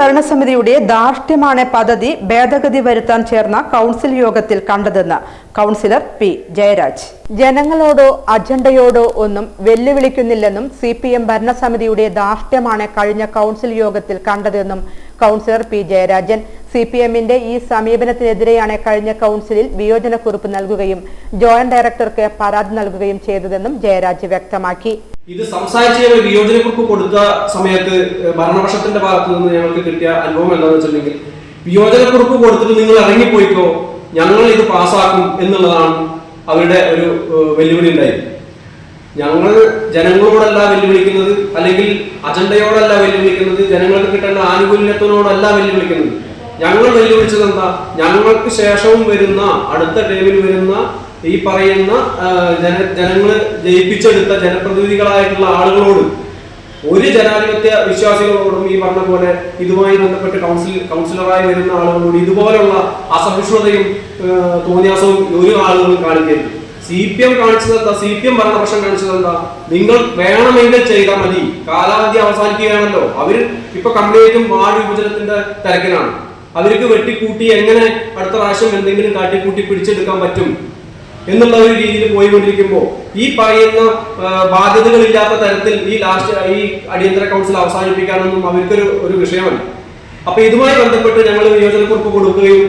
ഭരണസമിതിയുടെ ധാർഷ്ട്യമാണ് പദ്ധതി ഭേദഗതി വരുത്താൻ ചേർന്ന കൗൺസിൽ യോഗത്തിൽ കണ്ടതെന്ന് കൗൺസിലർ പി ജയരാജ്. ജനങ്ങളോടോ അജണ്ടയോടോ ഒന്നും വെല്ലുവിളിക്കുന്നില്ലെന്നും സി പി എം ഭരണസമിതിയുടെ ധാർഷ്ട്യമാണ് കഴിഞ്ഞ കൗൺസിൽ യോഗത്തിൽ കണ്ടതെന്നും councillor P Jayarajan. C P എമ്മിന്റെ ഈ സമീപനത്തിനെതിരെയാണ് കഴിഞ്ഞ കൗൺസിലിൽ വിയോജനക്കുറിപ്പ് നൽകുകയും ജോയിന്റ് ഡയറക്ടർക്ക് പരാതി നൽകുകയും ചെയ്തതെന്നും ജയരാജ് വ്യക്തമാക്കി. ഇത് സംസാരിച്ച് ഞങ്ങൾ വിയോജനക്കുറിപ്പ് കൊടുത്ത സമയത്ത് ഭരണപക്ഷത്തിന്റെ ഭാഗത്ത് നിന്ന് ഞങ്ങൾക്ക് കിട്ടിയ അനുഭവം എന്താണെന്ന് വെച്ചിട്ടുണ്ടെങ്കിൽ വിയോജനക്കുറിപ്പ് കൊടുത്തിട്ട് നിങ്ങൾ ഇറങ്ങിപ്പോയിക്കോ ഞങ്ങൾ ഇത് പാസ്സാക്കും എന്നുള്ളതാണ് അവരുടെ ഒരു വെല്ലുവിളി ഉണ്ടായത്. ഞങ്ങൾ ജനങ്ങളോടല്ല വെല്ലുവിളിക്കുന്നത് അല്ലെങ്കിൽ അജണ്ടയോടല്ല വെല്ലുവിളിക്കുന്നത് ജനങ്ങൾക്ക് കിട്ടേണ്ട ആനുകൂല്യത്തിനോടല്ല വെല്ലുവിളിക്കുന്നത്. ഞങ്ങൾ വെല്ലുവിളിച്ചത് എന്താ? ഞങ്ങൾക്ക് ശേഷവും വരുന്ന അടുത്ത ടൈമിൽ വരുന്ന ഈ പറയുന്ന ജനങ്ങൾ ജയിപ്പിച്ചെടുത്ത ജനപ്രതിനിധികളായിട്ടുള്ള ആളുകളോട് ഒരു ജനാധിപത്യ വിശ്വാസികളോടും ഈ പറഞ്ഞ പോലെ ഇതുമായി ബന്ധപ്പെട്ട് കൗൺസിൽ കൗൺസിലറായി വരുന്ന ആളുകളോട് ഇതുപോലുള്ള അസഹിഷ്ണുതയും തോന്നിയാസവും ഒരു ആളുകളും കാണിക്കരുത്. സി പി എം കാണിച്ചത് എന്താ? സി പി എം ഭരണപക്ഷം കാണിച്ചത് എന്താ? നിങ്ങൾ വേണമെങ്കിൽ ചെയ്താൽ മതി. കാലാവധി അവസാനിക്കുകയാണല്ലോ. അവർ ഇപ്പൊ കംപ്ലീറ്റും വാർഡ് വിഭജനത്തിന്റെ തിരക്കിലാണ്. അവർക്ക് വെട്ടിക്കൂട്ടി എങ്ങനെ അടുത്ത പ്രാവശ്യം എന്തെങ്കിലും കാട്ടിക്കൂട്ടി പിടിച്ചെടുക്കാൻ പറ്റും? എന്നുള്ള ഒരു രീതിയിൽ പോയിക്കൊണ്ടിരിക്കുമ്പോൾ ഈ പറയുന്ന ബാധ്യതകളില്ലാത്ത തരത്തിൽ ഈ ലാസ്റ്റ് ഈ അടിയന്തര കൗൺസിൽ അവസാനിപ്പിക്കാനൊന്നും അവർക്കൊരു ഒരു വിഷയമല്ല. അപ്പൊ ഇതുമായി ബന്ധപ്പെട്ട് ഞങ്ങൾ നിയോജനക്കുറിപ്പ് കൊടുക്കുകയും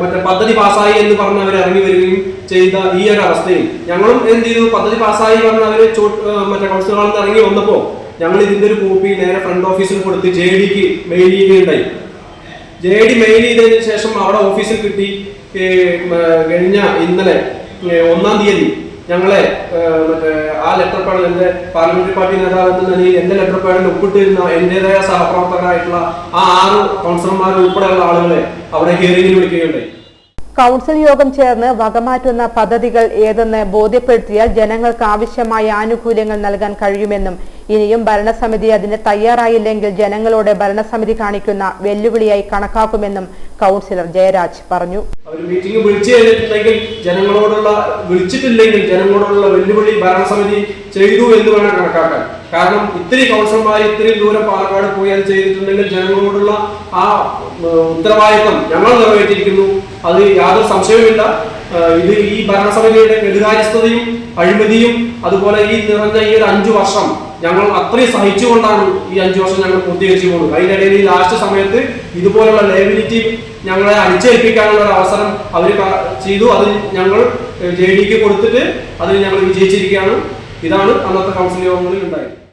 മറ്റേ പദ്ധതി പാസ്സായി എന്ന് പറഞ്ഞ് അവർ ഇറങ്ങി വരികയും ചെയ്ത ഈ ഒരു അവസ്ഥയിൽ ഞങ്ങളും എന്ത് ചെയ്തു? പദ്ധതി പാസ്സായി പറഞ്ഞ് അവർ മറ്റേ കൗൺസിലുകളിൽ നിന്ന് ഇറങ്ങി വന്നപ്പോൾ ഞങ്ങൾ ഇതിന്റെ ഒരു കോപ്പി നേരെ ഫ്രണ്ട് ഓഫീസിൽ കൊടുത്ത് ജെ ഡിക്ക് മെയിൽ ചെയ്യുകയുണ്ടായി. ജെ ഡി മെയിൽ ചെയ്തതിന് ശേഷം അവിടെ ഓഫീസിൽ കിട്ടി കഴിഞ്ഞ ഇന്നലെ ഒന്നാം തീയതി ഞങ്ങളെ മറ്റേ ആ ലെറ്റർ പാഡിൽ എന്റെ പാർലമെന്ററി പാർട്ടി നേതാവ് എന്ന നിലയിൽ എന്റെ ലെറ്റർ പാഡിൽ ഒപ്പിട്ടിരുന്ന എന്റേതായ സഹപ്രവർത്തകരായിട്ടുള്ള ആ ആറ് കൗൺസിലർമാർ ഉൾപ്പെടെയുള്ള ആളുകളെ അവിടെ ഹിയറിംഗിൽ വിളിക്കുകയുണ്ടായി. കൗൺസിൽ യോഗം ചേർന്ന് വകമാറ്റുന്ന പദ്ധതികൾ ഏതെന്ന് ബോധ്യപ്പെടുത്തിയാൽ ജനങ്ങൾക്ക് ആവശ്യമായ ആനുകൂല്യങ്ങൾ നൽകാൻ കഴിയുമെന്നും ഇനിയും ഭരണസമിതി അതിന് തയ്യാറായില്ലെങ്കിൽ ജനങ്ങളോട് ഭരണസമിതി കാണിക്കുന്ന വെല്ലുവിളിയായി കണക്കാക്കുമെന്നും കൗൺസിലർ ജയരാജ് പറഞ്ഞു. അവർ മീറ്റിംഗ് വിളിച്ചു കഴിഞ്ഞിട്ടുണ്ടെങ്കിൽ ജനങ്ങളോടുള്ള വിളിച്ചിട്ടില്ലെങ്കിൽ ജനങ്ങളോടുള്ള വെല്ലുവിളി ഭരണസമിതി ചെയ്തു എന്ന് വേണം കണക്കാക്കാൻ. കാരണം ഇത്തിരി കൗൺസിലർമാർ ഇത്തിരി ദൂരം പാലക്കാട് പോയി അത് ചെയ്തിട്ടുണ്ടെങ്കിൽ ജനങ്ങളോടുള്ള ആ ഉത്തരവാദിത്വം ഞങ്ങൾ നിറവേറ്റിയിരിക്കുന്നു. അത് യാതൊരു സംശയവുമില്ല. ഇത് ഈ ഭരണസമിതിയുടെ കെടുകാര്യസ്ഥതയും അഴിമതിയും അതുപോലെ ഈ നിറഞ്ഞ ഈ ഒരു അഞ്ചു വർഷം ഞങ്ങൾ അത്രയും സഹിച്ചുകൊണ്ടാണ് ഈ അഞ്ചു വർഷം ഞങ്ങൾ പൂർത്തീകരിച്ചു പോകുന്നത്. അതിനിടയിൽ ഈ ലാസ്റ്റ് സമയത്ത് ഇതുപോലുള്ള ലയബിലിറ്റി ഞങ്ങളെ അടിച്ചേൽപ്പിക്കാനുള്ള ഒരു അവസരം അവർ ചെയ്തു. അത് ഞങ്ങൾ ജെ ഡിക്ക് കൊടുത്തിട്ട് അതിൽ ഞങ്ങൾ വിജയിച്ചിരിക്കുകയാണ്. ഇതാണ് അന്നത്തെ കൗൺസിൽ യോഗങ്ങളിൽ ഉണ്ടായത്.